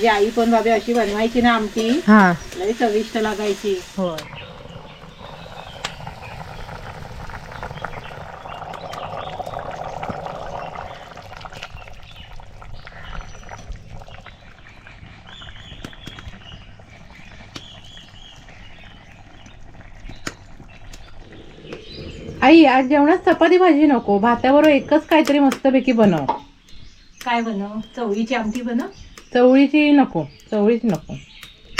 माझी आई पण बाबी अशी बनवायची ना आमटी हा. लई चविष्ट लागायची. होय. आई आज जेवणात चपाती भाजी नको. भाताबरोबर एकच काहीतरी मस्तपैकी बनव. काय बनव? चवळीची आमटी बनव. चवळीची नको चवळीची नको.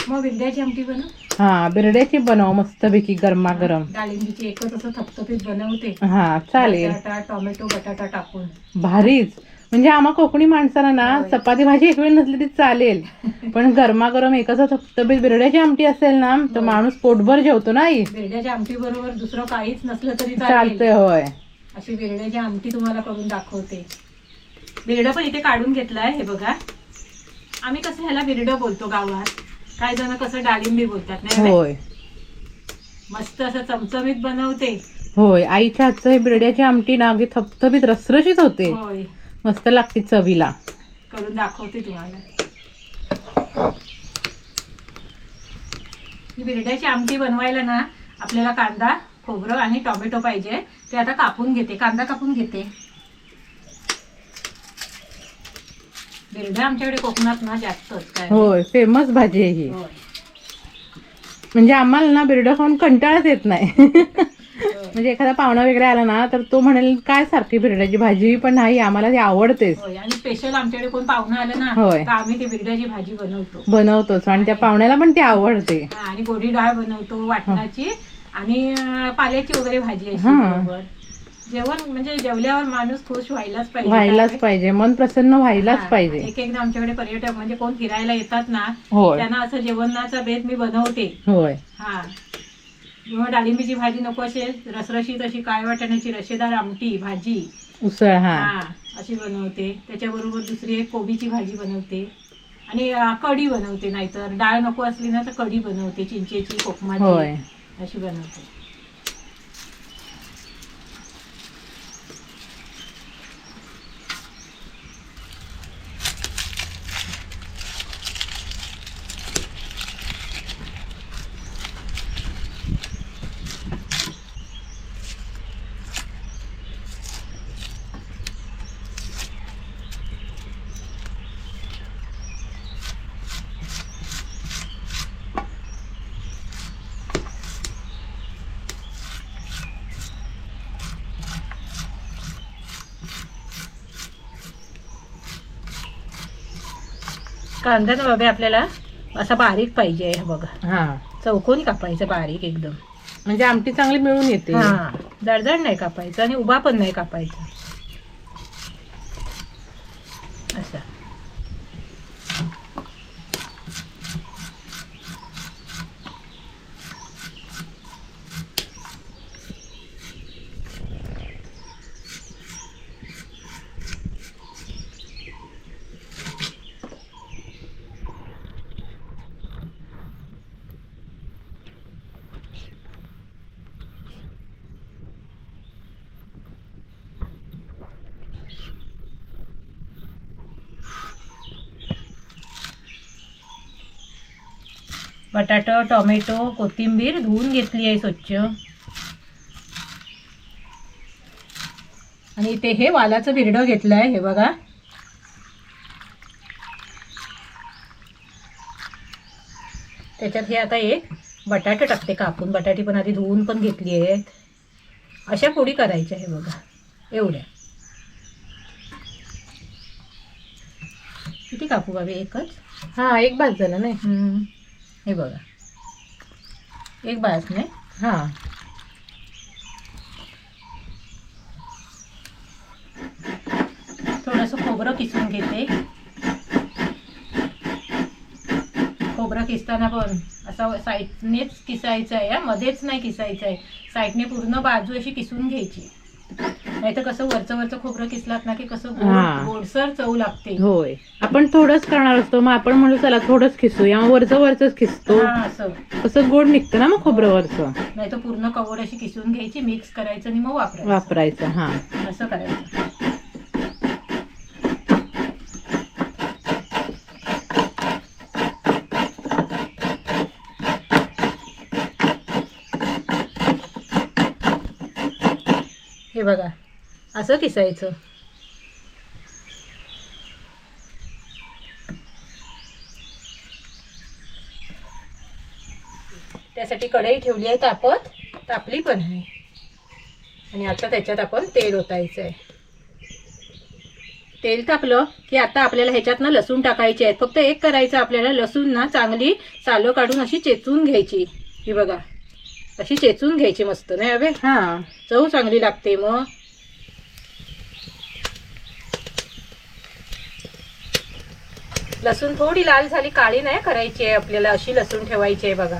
मग विंध्याची आमटी बनव. हा बिरड्याची बनव मस्तपैकी गरमागरम. डाळिंबीची एकच असं थपथपीत बनवते. हा चालेल. बटाटा टोमॅटो बटाटा टाकून. भारीच. म्हणजे आम्हा कोकणी माणसाला ना. चपाती भाजी एक वेळ नसली तरी चालेल. पण गरमागरम एकाचा तब्येत बिरड्याची आमटी असेल ना तर. माणूस पोटभर जेवतो ना आई? बिरड्याच्या आमटी बरोबर दुसरं काहीच नसलं तरी चालेल. चालतंय होय. अशी बिरड्याची आमटी तुम्हाला करून दाखवते. बिरडं पण इथे काढून घेतलंय हे बघा. आम्ही कसं ह्याला बिरडं बोलतो गावात. काय जण कसं डाळिंबी बोलतात नाही? होय. मस्त असं चमचमीत बनवते. होय आईच्या हातचं हे बिरड्याची आमटी ना अगदी थपथपीत रसरशीत होते. होय. मस्त लागते चवीला. करून दाखवते तुम्हाला. ही बिरड्याची आमटी बनवायला ना आपल्याला कांदा खोबरं आणि टोमॅटो पाहिजे. ते आता कापून घेते. कांदा कापून घेते. आमच्याकडे कोकणात ना जास्तच काय? होय फेमस भाजी आहे ही. होय. म्हणजे आम्हाला ना बिरडं खाऊन कंटाळाच येत नाही. म्हणजे एखादा पाहुणा वगैरे आला ना तर तो म्हणेल काय सारखी बिरड्याची भाजी? पण नाही आम्हाला ती आवडतेच. होय आणि स्पेशल आमच्याकडे कोण पाहुणं आलं ना होय. तर आम्ही ती बिरड्याची भाजी बनवतो. बनवतोच आणि त्या पाहुण्याला पण ती आवडते. हा, आणि गोडी डाळ बनवतो वाटणाची. आणि अं, पाल्याची वगैरे भाजी अशी हा. बरोबर जेवण म्हणजे जेवल्यावर माणूस खुश व्हायलाच पाहिजे व्हायलाच काय? पाहिजे मन प्रसन्न व्हायलाच पाहिजे. एक एकदा आमच्याकडे पर्यटक म्हणजे कोण फिरायला येतात ना त्यांना असं जेवणाचा बेत मी बनवते. होय. हा. किंवा डाळिंबीची भाजी नको असेल रसरशीत अशी काळ वाटण्याची रशेदार आमटी भाजी. उसळ हा. अशी बनवते. त्याच्याबरोबर दुसरी एक कोबीची भाजी बनवते. आणि कढी बनवते नाहीतर. डाळ नको असली ना तर कढी बनवते चिंचेची कोकमाची. अशी बनवते. कांदा ना बाबा आपल्याला असा बारीक पाहिजे हे बघा. हा. चौकोनी कापायचं बारीक एकदम. म्हणजे आमटी चांगली मिळून येते. हा. जाडजाड नाही कापायचं आणि उभा पण नाही कापायचा असा बटाटा टोमॅटो कोथिंबीर धुवून घेतली आहे स्वच्छ. आणि इथे हे वालाचं बिरडं घेतलं आहे हे बघा. त्याच्यात हे आता एक बटाटे टाकते कापून बटाटी पण आधी धुवून पण घेतली आहेत. अशा पोळी करायच्या हे बघा एवढ्या. किती कापू बाबी एकच? हा एक भात झाला नाही. हे बघा. एक बास नाही? हा. थोडंसं खोबरं किसून घेते. खोबरं किसताना पण असा साईडनेच किसायचं आहे मध्येच नाही किसायचं आहे. साईडने पूर्ण बाजू अशी किसून घ्यायची. नाहीतर कसं वरचं वरचं खोबरं किसलात ना की कसं हा. गोडसर चव लागते. होय. आपण थोडंच करणार असतो. मग आपण म्हणू चला थोडंच खिसूया मग वरचं वरच खिसतो असं. कसं गोड निघतं ना मग खोबरं वरचं. नाही तर पूर्ण कवड अशी किसून घ्यायची मिक्स करायचं आणि मग वापरायचं. वापरायचं हा. असं करायचं. हे बघा. असं किसायचं. त्यासाठी कढई ठेवली आहे तापत तापली पण आहे. आणि आता त्याच्यात आपण तेल ओतायचं आहे. तेल टाकलं की आता आपल्याला ह्याच्यात ना लसूण टाकायचे आहेत. फक्त एक करायचं आपल्याला लसूण ना चांगली सालं काढून अशी चेचून घ्यायची. ही बघा अशी चेचून घ्यायची मस्त. नाही हवे हा. चव चांगली लागते मग. लसूण थोडी लाल झाली काळी नाही करायची आहे आपल्याला अशी लसूण ठेवायची आहे बघा.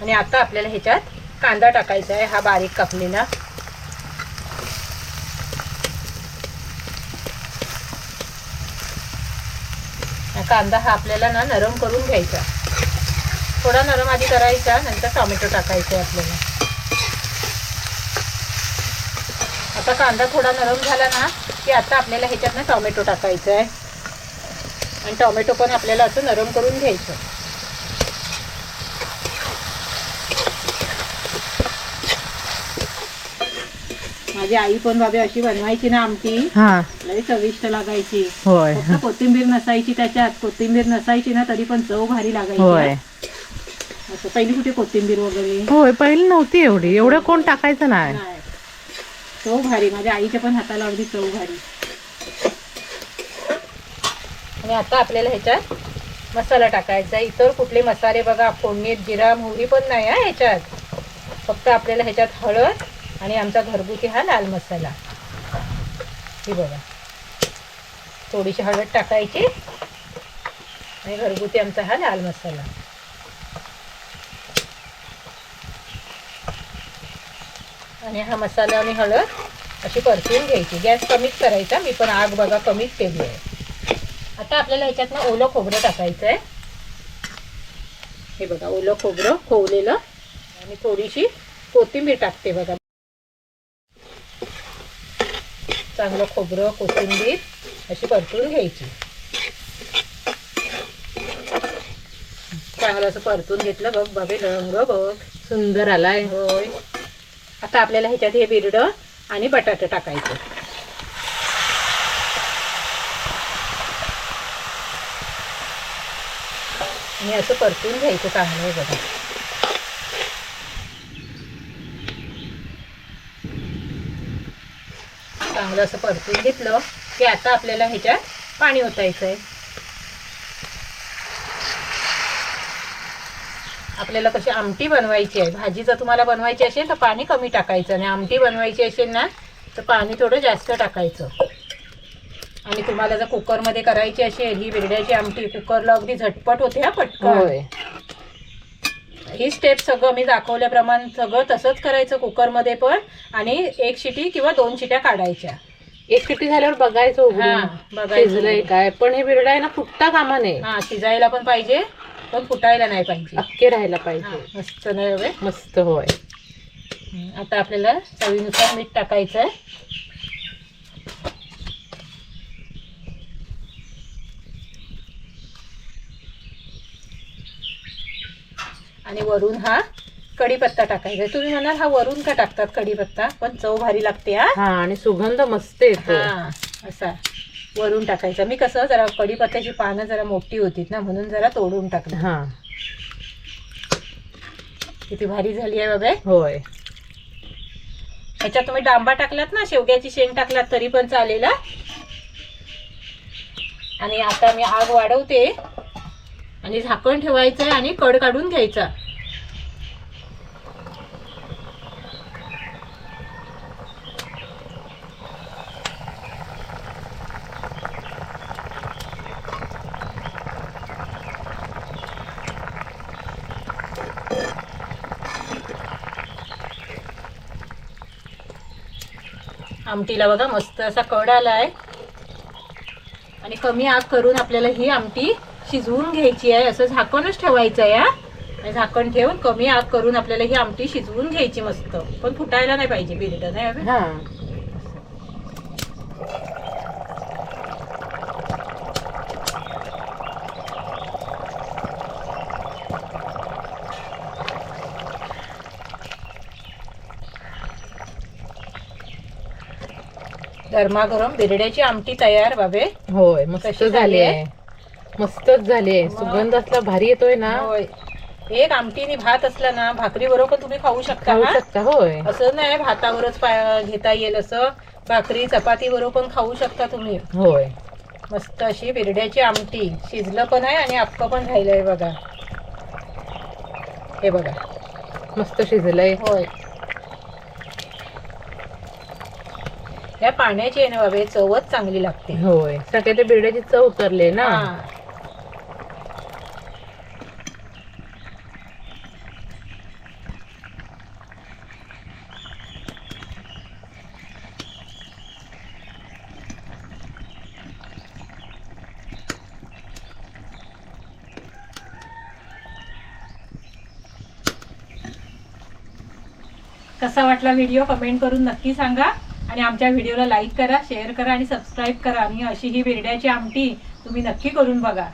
आणि आता आपल्याला ह्याच्यात कांदा टाकायचा आहे हा बारीक कापलेला. कांदा हा आपल्याला ना नरम करून घ्यायचा. थोडा नरम आधी करायचा नंतर टोमॅटो आहे आपल्याला. आता कांदा थोडा नरम झाला ना की आता आपल्याला ह्याच्यात ना टोमॅटो टाकायचं आहे. आणि टोमॅटो पण आपल्याला असं नरम करून घ्यायचं. माझी आई पण बाबी अशी बनवायची ना आमटी हा. लई चविष्ट लागायची. होय. फक्त कोथिंबीर नसायची त्याच्यात. कोथिंबीर नसायची ना तरी पण चव भारी लागायची. असं पहिली कुठे कोथिंबीर वगैरे? होय पहिली नव्हती एवढी. एवढं कोण टाकायचं नाही. नाही. चव भारी. माझ्या आईच्या पण हाताला अगदी चव भारी. आणि आता आपल्याला ह्याच्यात मसाला टाकायचा इतर कुठले मसाले बघा फोडणीत जिरा मोहरी पण नाही हा ह्याच्यात. फक्त आपल्याला ह्याच्यात हळद आणि आमचा घरगुती हा लाल मसाला. हे बघा. थोडीशी हळद टाकायची आणि घरगुती आमचा हा लाल मसाला. आणि हा मसाला आणि हळद अशी परतून घ्यायची. गॅस कमीच करायचा. मी पण आग बघा कमीच केली आहे. आता आपल्याला ह्याच्यातनं ओलं खोबरं टाकायचं आहे हे बघा ओलं खोबरं खोवलेलं. आणि थोडीशी कोथिंबीर टाकते बघा. चांगलं खोबरं कोथिंबीर अशी परतून घ्यायची. चांगलं असं परतून घेतलं बघ बाबे रंग बघ. सुंदर आलाय होय. आता आपल्याला ह्याच्यात हे बिरडं आणि बटाटा टाकायचं. आणि असं परतून घ्यायचं चांगलं बघा. चांगलं असं परतून घेतलं की आता आपल्याला ह्याच्यात पाणी ओतायचं आहे आपल्याला कशी आमटी बनवायची आहे. भाजी जर तुम्हाला बनवायची असेल तर पाणी कमी टाकायचं. आणि आमटी बनवायची असेल ना तर पाणी थोडं जास्त टाकायचं. आणि तुम्हाला जर कुकरमध्ये करायची असेल ही बिरड्याची आमटी कुकरला अगदी झटपट होते हा पटकन. होय. ही स्टेप सगळं मी दाखवल्याप्रमाणे सगळं तसंच करायचं कुकरमध्ये पण आणि एक शिटी किंवा दोन शिट्या काढायच्या. एक शिट्टी झाल्यावर बघायचं हा, उघडून बघायचं. शिजलंय काय? पण हे बिरडा आहे ना फुटता कामा नये. हा शिजायला पण पाहिजे पण फुटायला नाही पाहिजे. अख्खे राहायला हा, पाहिजे मस्त नाही हवे मस्त होय. आता आपल्याला चवीनुसार मीठ टाकायचं आहे आणि वरून हा कढीपत्ता टाकायचा. तुम्ही म्हणाल हा वरून का टाकतात कढीपत्ता? पण चव भारी लागते हा. आणि सुगंध मस्त येतो. हा असा. वरून टाकायचा. मी कसं जरा कढीपत्त्याची पानं जरा मोठी होतीत ना म्हणून जरा तोडून टाकलं. हा. किती भारी झाली आहे बाबा होय. ह्याच्यात तुम्ही डांबा टाकलात ना शेवग्याची शेंग टाकलात तरी पण चालेल. आणि आता मी आग वाढवते. आणि झाकण ठेवायचं आहे आणि कड काढून घ्यायचा. आमटीला बघा मस्त असा कड आला आहे आणि कमी आग करून आपल्याला ही आमटी शिजवून घ्यायची आहे असं झाकणच ठेवायचं आहे हा. आणि झाकण ठेवून कमी आग करून आपल्याला ही आमटी शिजवून घ्यायची मस्त. पण फुटायला नाही पाहिजे बिरड नाही हवे? हा. गरमागरम बिरड्याची आमटी तयार बाबे. होय मस्त कशी झाली आहे. मस्तच झाली. आहे? सुगंध असला भारी येतोय ना. होय. एक आमटीने भात असला ना भाकरी बरोबर तुम्ही खाऊ शकता खाऊ हा? शकता होय. असं नाही भातावरच पा- घेता येईल असं. भाकरी चपाती बरोबर पण खाऊ शकता तुम्ही. होय. मस्त अशी बिरड्याची आमटी. शिजलं पण आहे आणि अक्क पण राहिलंय बघा. हे बघा. मस्त शिजलंय. होय. या पाण्याची आहे ना बाबे चवच चांगली लागते. होय. सगळ्या त्या बिरड्याची चव उतरली ना. हा. कसा वाटला व्हिडिओ कमेंट करून नक्की सांगा. आणि आमच्या व्हिडिओला लाईक करा शेअर करा आणि सबस्क्राईब करा. आणि अशी ही बिरड्याची आमटी तुम्ही नक्की करून बघा.